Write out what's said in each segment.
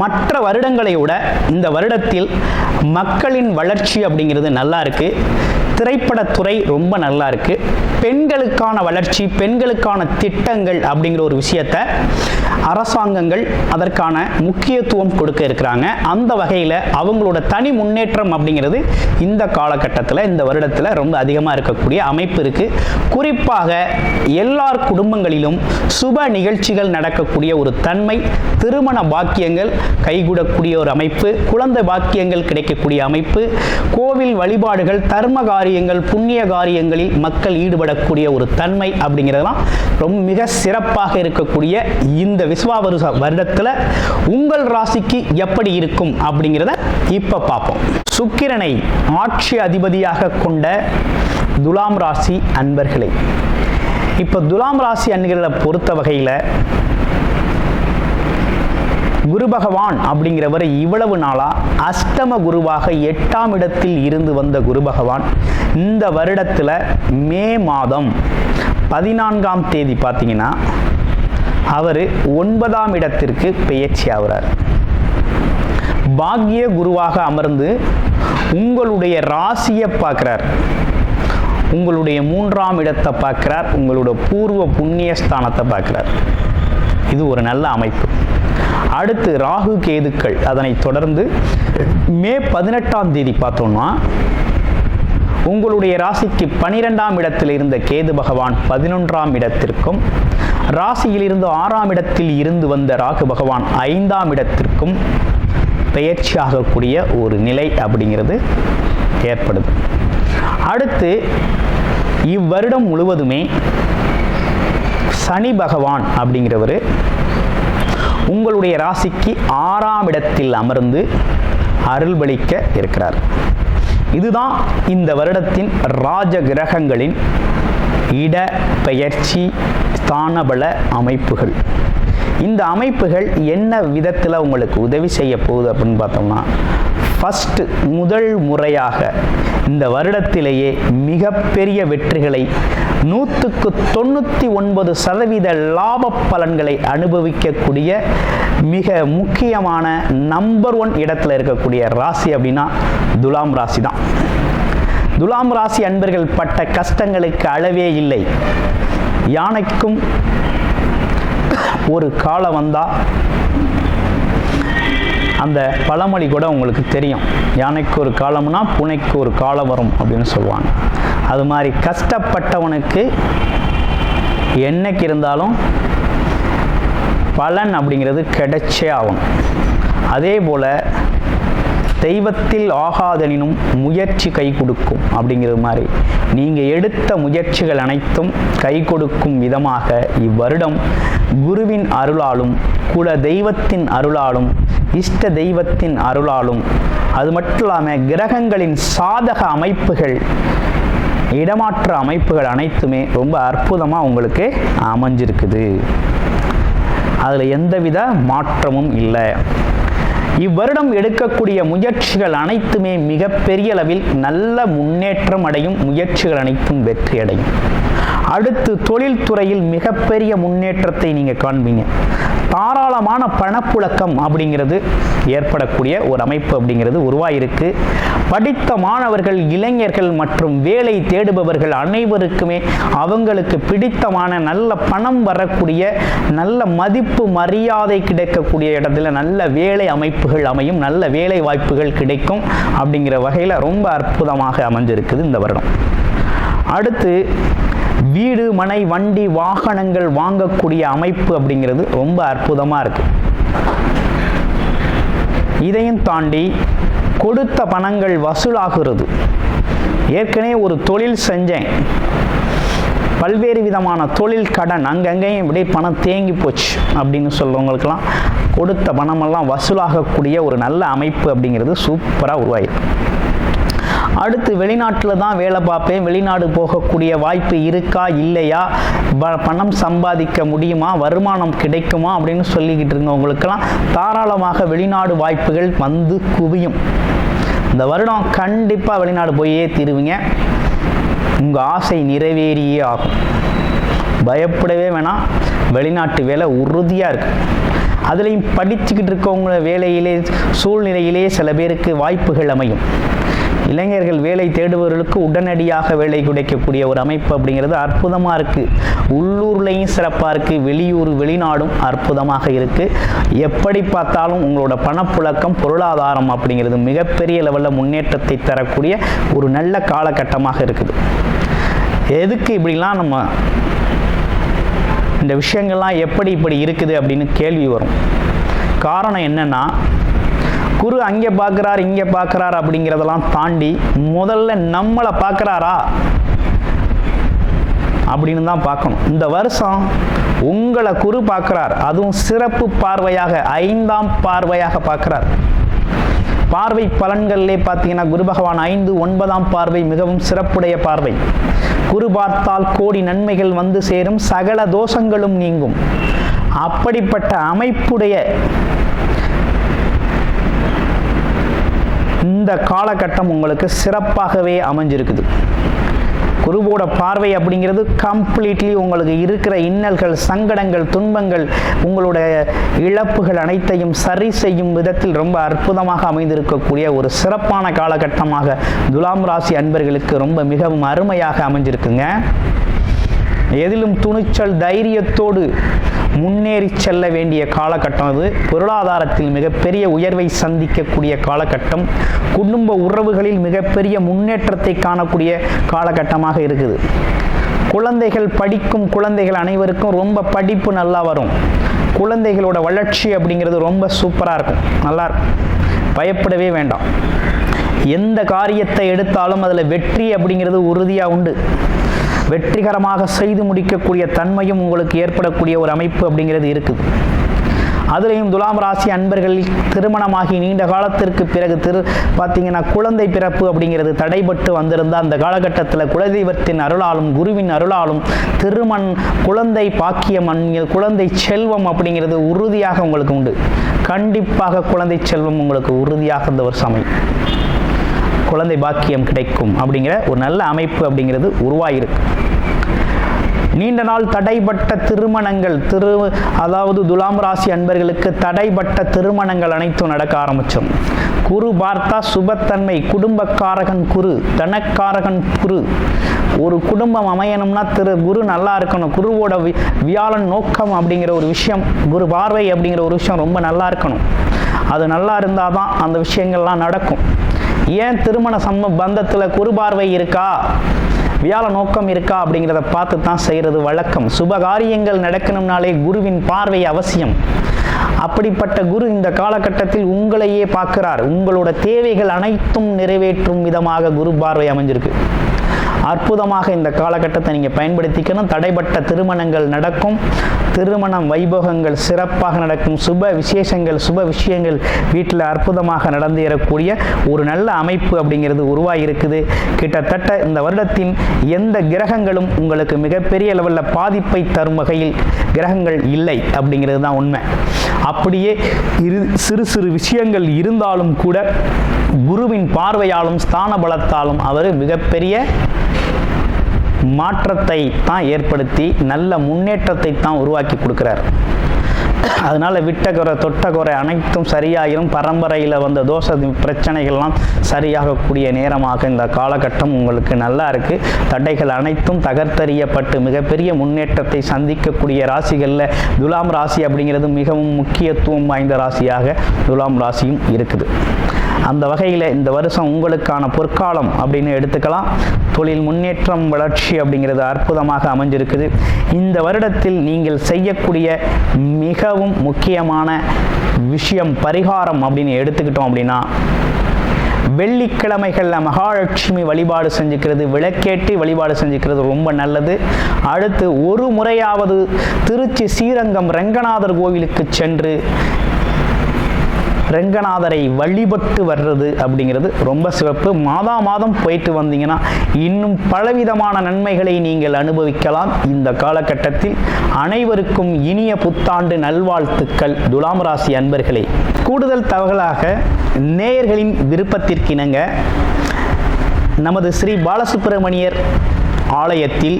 மற்ற வருடங்களை விட இந்த வருடத்தில் மக்களின் வளர்ச்சி அப்படிங்கிறது நல்லா இருக்கு. திரைப்படத்துறை ரொம்ப நல்லா இருக்கு. பெண்களுக்கான வளர்ச்சி பெண்களுக்கான திட்டங்கள் அப்படிங்கிற ஒரு விஷயத்தை அரசாங்கங்கள் அதற்கான முக்கியத்துவம் கொடுக்க இருக்கிறாங்க. அந்த வகையில் அவங்களோட தனி முன்னேற்றம் அப்படிங்கிறது இந்த காலகட்டத்தில் இந்த வருடத்தில் ரொம்ப அதிகமாக இருக்கக்கூடிய அமைப்பு இருக்கு. குறிப்பாக எல்லார் குடும்பங்களிலும் சுப நிகழ்ச்சிகள் நடக்கக்கூடிய ஒரு தன்மை திருமண பாக்கியங்கள் கைகூடக்கூடிய ஒரு அமைப்பு குழந்தை பாக்கியங்கள் கிடைக்கக்கூடிய அமைப்பு கோவில் வழிபாடுகள் தர்ம காரியங்கள் புண்ணிய காரியங்களில் மக்கள் ஈடுபடக்கூடிய ஒரு தன்மை அப்படிங்கிறதெல்லாம் ரொம்ப மிக சிறப்பாக இருக்கக்கூடிய இந்த விஸ்வாவரு வருடத்தில் உங்கள் ராசிக்கு எப்படி இருக்கும் அப்படிங்கிறத இப்போ பார்ப்போம். சுக்கிரனை ஆட்சி அதிபதியாக கொண்ட துலாம் ராசி அன்பர்களே இப்போ துலாம் ராசி அன்கிறத பொறுத்த வகையில் குரு பகவான் அப்படிங்கிறவர் இவ்வளவு நாளா அஷ்டம குருவாக எட்டாம் இடத்தில் இருந்து வந்த குரு பகவான் இந்த வருடத்தில் மே மாதம் பதினான்காம் தேதி பார்த்தீங்கன்னா அவர் ஒன்பதாம் இடத்திற்கு பெயர்ச்சி ஆகிறார். பாக்கிய குருவாக அமர்ந்து உங்களுடைய ராசியை பார்க்குறார். உங்களுடைய மூன்றாம் இடத்தை பார்க்குறார். உங்களுடைய பூர்வ புண்ணிய ஸ்தானத்தை பார்க்குறார். இது ஒரு நல்ல அமைப்பு. அடுத்து ராகு கேதுக்கள் அதனை தொடர்ந்து மே பதினெட்டாம் தேதி பார்த்தோம்னா உங்களுடைய ராசிக்கு பனிரெண்டாம் இடத்தில் இருந்த கேது பகவான் பதினொன்றாம் இடத்திற்கும் ராசியிலிருந்து ஆறாம் இடத்தில் இருந்து வந்த ராகு பகவான் ஐந்தாம் இடத்திற்கும் பெயர்ச்சியாகக்கூடிய ஒரு நிலை அப்படிங்கிறது ஏற்படுது. அடுத்து இவ்வருடம் முழுவதுமே சனி பகவான் அப்படிங்கிறவர் உங்களுடைய ராசிக்கு ஆறாம் இடத்தில் அமர்ந்து அருள்பளிக்க இருக்கிறார். இதுதான் இந்த வருடத்தின் ராஜ கிரகங்களின் இட பெயர்ச்சி ஸ்தானபல அமைப்புகள். இந்த அமைப்புகள் என்ன விதத்தில் உங்களுக்கு உதவி செய்ய போகுது அப்படின்னு பார்த்தோம்னா ஃபஸ்ட்டு முதல் முறையாக இந்த வருடத்திலேயே மிகப்பெரிய வெற்றிகளை நூற்றுக்கு தொண்ணூற்றி ஒன்பது சதவீத லாப பலன்களை அனுபவிக்கக்கூடிய மிக முக்கியமான நம்பர் ஒன் இடத்துல இருக்கக்கூடிய ராசி அப்படின்னா துலாம் ராசி தான். துலாம் ராசி அன்பர்கள் பட்ட கஷ்டங்களுக்கு அளவே இல்லை. யானைக்கும் ஒரு காலம் வந்தால் அந்த பழமொழி கூட உங்களுக்கு தெரியும். யானைக்கு ஒரு காலம்னா பூனைக்கு ஒரு காலம் வரும் அப்படின்னு சொல்லுவாங்க. அது மாதிரி கஷ்டப்பட்டவனுக்கு என்னைக்கு இருந்தாலும் பலன் அப்படிங்கிறது கிடைச்சே ஆகும் அதே போல் தெய்வத்தில் ஆகாதனினும் முயற்சி கை கொடுக்கும் அப்படிங்கிறது மாதிரி. நீங்கள் எடுத்த முயற்சிகள் அனைத்தும் கை கொடுக்கும் விதமாக இவ்வருடம் குருவின் அருளாலும் குல தெய்வத்தின் அருளாலும் இஷ்ட தெய்வத்தின் அருளாலும் அது மட்டும் இல்லாமல் கிரகங்களின் சாதக அமைப்புகள் இடமாற்ற அமைப்புகள் அனைத்துமே ரொம்ப அற்புதமாக உங்களுக்கு அமைஞ்சிருக்குது. அதில் எந்தவித மாற்றமும் இல்லை. இவ்வருடம் எடுக்கக்கூடிய முயற்சிகள் அனைத்துமே மிகப்பெரிய அளவில் நல்ல முன்னேற்றம் அடையும் முயற்சிகள் அனைத்தும் வெற்றி அடையும் அடுத்து தொழில்துறையில் மிகப்பெரிய முன்னேற்றத்தை நீங்கள் காண்பீங்க. தாராளமான பணப்புழக்கம் அப்படிங்கிறது ஏற்படக்கூடிய ஒரு அமைப்பு அப்படிங்கிறது உருவாயிருக்கு. படித்த மாணவர்கள் இளைஞர்கள் மற்றும் வேலை தேடுபவர்கள் அனைவருக்குமே அவங்களுக்கு பிடித்தமான நல்ல பணம் வரக்கூடிய நல்ல மதிப்பு மரியாதை கிடைக்கக்கூடிய இடத்துல நல்ல வேலை அமைப்புகள் அமையும் நல்ல வேலை வாய்ப்புகள் கிடைக்கும் அப்படிங்கிற வகையில் ரொம்ப அற்புதமாக அமைஞ்சிருக்குது இந்த வருடம். அடுத்து வீடு மனை வண்டி வாகனங்கள் வாங்கக்கூடிய அமைப்பு அப்படிங்கிறது ரொம்ப அற்புதமாக இருக்குது இதையும் தாண்டி கொடுத்த பணங்கள் வசூலாகிறது. ஏற்கனவே ஒரு தொழில் செஞ்சேன். பல்வேறு விதமான தொழில் கடன் அங்கங்கேயும் இப்படியே பணம் தேங்கி போச்சு அப்படின்னு சொல்கிறவங்களுக்கெல்லாம் கொடுத்த பணமெல்லாம் வசூலாகக்கூடிய ஒரு நல்ல அமைப்பு அப்படிங்கிறது சூப்பராக உருவாயிருக்கு. அடுத்து வெளிநாட்டில் தான் வேலை பார்ப்பேன். வெளிநாடு போகக்கூடிய வாய்ப்பு இருக்கா? இல்லையா? ப- பணம் சம்பாதிக்க முடியுமா? வருமானம் கிடைக்குமா? அப்படின்னு சொல்லிக்கிட்டு இருந்தவங்களுக்கெல்லாம் தாராளமாக வெளிநாடு வாய்ப்புகள் வந்து குவியும். இந்த வருடம் கண்டிப்பாக வெளிநாடு போயே தீருவீங்க. உங்கள் ஆசை நிறைவேறியே ஆகும். பயப்படவே வேணாம். வெளிநாட்டு வேலை உறுதியாக இருக்கு. அதுலேயும் படிச்சுக்கிட்டு இருக்கவங்க வேலையிலே சூழ்நிலையிலே சில பேருக்கு வாய்ப்புகள் அமையும். இளைஞர்கள் வேலை தேடுபவர்களுக்கு உடனடியாக வேலை கிடைக்கக்கூடிய ஒரு அமைப்பு அப்படிங்கிறது அற்புதமாக இருக்குது உள்ளூர்லேயும் சிறப்பாக இருக்குது வெளியூர் வெளிநாடும் அற்புதமாக இருக்குது எப்படி பார்த்தாலும் உங்களோட பணப்புழக்கம் பொருளாதாரம் அப்படிங்கிறது மிகப்பெரிய லெவலில் முன்னேற்றத்தை தரக்கூடிய ஒரு நல்ல காலகட்டமாக இருக்குது. எதுக்கு இப்படிலாம் நம்ம இந்த விஷயங்கள்லாம் எப்படி இப்படி இருக்குது அப்படின்னு கேள்வி வரும். காரணம் என்னென்னா குரு அங்கே பார்க்குறார் இங்கே பார்க்குறார் அப்படிங்கிறதெல்லாம் தாண்டி முதல்ல நம்மளை பார்க்குறாரா? அப்படின்னு தான் பார்க்கணும். இந்த வருஷம் உங்களை குரு பார்க்குறார். அதுவும் சிறப்பு பார்வையாக ஐந்தாம் பார்வையாக பார்க்குறார். பார்வை பலன்களிலே பார்த்தீங்கன்னா குரு பகவான் ஐந்து ஒன்பதாம் பார்வை மிகவும் சிறப்புடைய பார்வை. குரு பார்த்தால் கோடி நன்மைகள் வந்து சேரும் சகல தோஷங்களும் நீங்கும். அப்படிப்பட்ட அமைப்புடைய இந்த காலகட்டம் உங்களுக்கு சிறப்பாகவே அமைஞ்சிருக்குது. குருவோட பார்வை அப்படிங்கிறது கம்ப்ளீட்லி உங்களுக்கு இருக்கிற இன்னல்கள் சங்கடங்கள் துன்பங்கள் உங்களுடைய இழப்புகள் அனைத்தையும் சரி செய்யும் விதத்தில் ரொம்ப அற்புதமாக அமைந்திருக்கக்கூடிய ஒரு சிறப்பான காலகட்டமாக துலாம் ராசி அன்பர்களுக்கு ரொம்ப மிகவும் அருமையாக அமைஞ்சிருக்குங்க. எதிலும் துணிச்சல் தைரியத்தோடு முன்னேறி செல்ல வேண்டிய காலகட்டம் அது. பொருளாதாரத்தில் மிகப்பெரிய உயர்வை சந்திக்கக்கூடிய காலகட்டம். குடும்ப உறவுகளில் மிகப்பெரிய முன்னேற்றத்தை காணக்கூடிய காலகட்டமாக இருக்குது. குழந்தைகள் படிக்கும் குழந்தைகள் அனைவருக்கும் ரொம்ப படிப்பு நல்லா வரும். குழந்தைகளோட வளர்ச்சி அப்படிங்கிறது ரொம்ப சூப்பராக இருக்கும். நல்லா இருக்கும். பயப்படவே வேண்டாம். எந்த காரியத்தை எடுத்தாலும் அதில் வெற்றி அப்படிங்கிறது உறுதியாக உண்டு. வெற்றிகரமாக செய்து முடிக்கக்கூடிய தன்மையும் உங்களுக்கு ஏற்படக்கூடிய ஒரு அமைப்பு அப்படிங்கிறது இருக்குது. அதுலேயும் துலாம் ராசி அன்பர்கள் திருமணமாகி நீண்ட காலத்திற்கு பிறகு திரு பார்த்தீங்கன்னா குழந்தை பிறப்பு அப்படிங்கிறது தடைபட்டு வந்திருந்த அந்த காலகட்டத்தில் குலதெய்வத்தின் அருளாலும் குருவின் அருளாலும் திருமண் குழந்தை பாக்கியம் குழந்தை செல்வம் அப்படிங்கிறது உறுதியாக உங்களுக்கு உண்டு. கண்டிப்பாக குழந்தை செல்வம் உங்களுக்கு உறுதியாக இந்த ஒரு சமயம். குழந்தை பாக்கியம் கிடைக்கும் அப்படிங்கிற ஒரு நல்ல அமைப்பு அப்படிங்கிறது உருவாயிருக்கு. நீண்ட நாள் தடைப்பட்ட திருமணங்கள் திரு அதாவது துலாம் ராசி அன்பர்களுக்கு தடைப்பட்ட திருமணங்கள் அனைத்தும் நடக்க ஆரம்பிச்சோம். குரு பார்த்தா சுபத்தன்மை குடும்பக்காரகன் குரு தனக்காரகன் குரு. ஒரு குடும்பம் அமையணும்னா திரு குரு நல்லா இருக்கணும். குருவோட வி- வியாழன் நோக்கம் அப்படிங்கிற ஒரு விஷயம் குரு பார்வை அப்படிங்கிற ஒரு விஷயம் ரொம்ப நல்லா இருக்கணும். அது நல்லா இருந்தால் தான் அந்த விஷயங்கள்லாம் நடக்கும். ஏன் திருமண சம்ம பந்தத்தில் குரு பார்வை இருக்கா? வியாழ நோக்கம் இருக்கா அப்படிங்கிறத பார்த்து தான் செய்கிறது வழக்கம். சுபகாரியங்கள் நடக்கணும்னாலே குருவின் பார்வை அவசியம். அப்படிப்பட்ட குரு இந்த காலகட்டத்தில் உங்களையே பார்க்கிறார். உங்களோட தேவைகள் அனைத்தும் நிறைவேற்றும் விதமாக குரு பார்வை அமைஞ்சிருக்கு. அற்புதமாக இந்த காலகட்டத்தை நீங்கள் பயன்படுத்திக்கணும். தடைப்பட்ட திருமணங்கள் நடக்கும். திருமணம் வைபோகங்கள் சிறப்பாக நடக்கும். சுப விசேஷங்கள் சுப விஷயங்கள் வீட்டில் அற்புதமாக நடந்து ஏறக்கூடிய ஒரு நல்ல அமைப்பு அப்படிங்கிறது உருவாகியிருக்குது. கிட்டத்தட்ட இந்த வருடத்தின் எந்த கிரகங்களும் உங்களுக்கு மிகப்பெரிய லெவலில் பாதிப்பை தரும் வகையில் கிரகங்கள் இல்லை அப்படிங்கிறது தான் உண்மை. அப்படியே இரு சிறு சிறு விஷயங்கள் இருந்தாலும் கூட குருவின் பார்வையாலும் ஸ்தான பலத்தாலும் அவர் மிகப்பெரிய மாற்றத்தை தான் ஏற்படுத்தி நல்ல முன்னேற்றத்தை தான் உருவாக்கி கொடுக்குறார். அதனால் விட்ட குறை தொட்ட குறை அனைத்தும் சரியாயிரும். பரம்பரையில் வந்த தோஷ பிரச்சனைகள்லாம் சரியாகக்கூடிய நேரமாக இந்த காலகட்டம் உங்களுக்கு நல்லா இருக்குது தடைகள் அனைத்தும் தகர்த்தறியப்பட்டு மிகப்பெரிய முன்னேற்றத்தை சந்திக்கக்கூடிய ராசிகளில் துலாம் ராசி அப்படிங்கிறது மிகவும் முக்கியத்துவம் வாய்ந்த ராசியாக துலாம் ராசியும் இருக்குது. அந்த வகையில் இந்த வருஷம் உங்களுக்கான பொற்காலம் அப்படின்னு எடுத்துக்கலாம். தொழில் முன்னேற்றம் வளர்ச்சி அப்படிங்கிறது அற்புதமாக அமைஞ்சிருக்குது. இந்த வருடத்தில் நீங்கள் செய்யக்கூடிய மிகவும் முக்கியமான விஷயம் பரிகாரம் அப்படின்னு எடுத்துக்கிட்டோம் அப்படின்னா வெள்ளிக்கிழமைகளில் மகாலட்சுமி வழிபாடு செஞ்சுக்கிறது விளக்கேட்டி வழிபாடு செஞ்சுக்கிறது ரொம்ப நல்லது. அடுத்து ஒரு முறையாவது திருச்சி ஸ்ரீரங்கம் ரங்கநாதர் கோவிலுக்கு சென்று ரங்கநாதரை வழிபட்டு வர்றது அப்படிங்கிறது ரொம்ப சிறப்பு. மாதா மாதம் போயிட்டு வந்தீங்கன்னா இன்னும் பலவிதமான நன்மைகளை நீங்கள் அனுபவிக்கலாம். இந்த காலகட்டத்தில் அனைவருக்கும் இனிய புத்தாண்டு நல்வாழ்த்துக்கள். துலாம் ராசி அன்பர்களே கூடுதல் தகவலாக நேயர்களின் விருப்பத்திற்கிணங்க நமது ஸ்ரீ பாலசுப்பிரமணியர் ஆலயத்தில்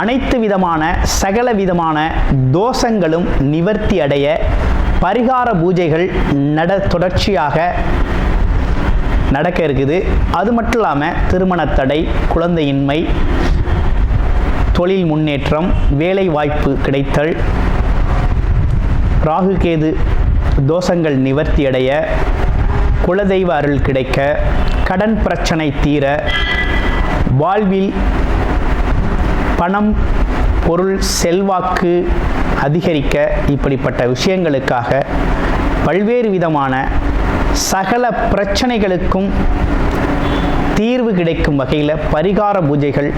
அனைத்து விதமான சகல விதமான தோஷங்களும் நிவர்த்தி அடைய பரிகார பூஜைகள் நட தொடர்ச்சியாக நடக்க இருக்குது. அது மட்டும் இல்லாமல் திருமணத்தடை குழந்தையின்மை தொழில் முன்னேற்றம் வேலை வாய்ப்பு கிடைத்தல் ராகுகேது தோஷங்கள் நிவர்த்தி அடைய குலதெய்வ அருள் கிடைக்க கடன் பிரச்சனை தீர வாழ்வில் பணம் பொருள் செல்வாக்கு அதிகரிக்க இப்படிப்பட்ட விஷயங்களுக்காக பல்வேறு விதமான சகல பிரச்சனைகளுக்கும் தீர்வு கிடைக்கும் வகையில் பரிகார பூஜைகள்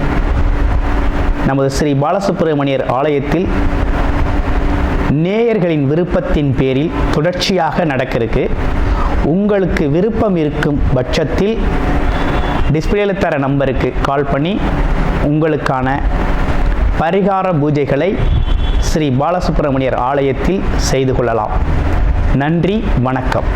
நமது ஸ்ரீ பாலசுப்பிரமணியர் ஆலயத்தில் நேயர்களின் விருப்பத்தின் பேரில் தொடர்ச்சியாக நடக்க இருக்கு உங்களுக்கு விருப்பம் இருக்கும் பட்சத்தில் டிஸ்பிளேல தர நம்பருக்கு கால் பண்ணி உங்களுக்கான பரிகார பூஜைகளை ஸ்ரீ பாலசுப்பிரமணியர் ஆலயத்தில் செய்து கொள்ளலாம். நன்றி வணக்கம்.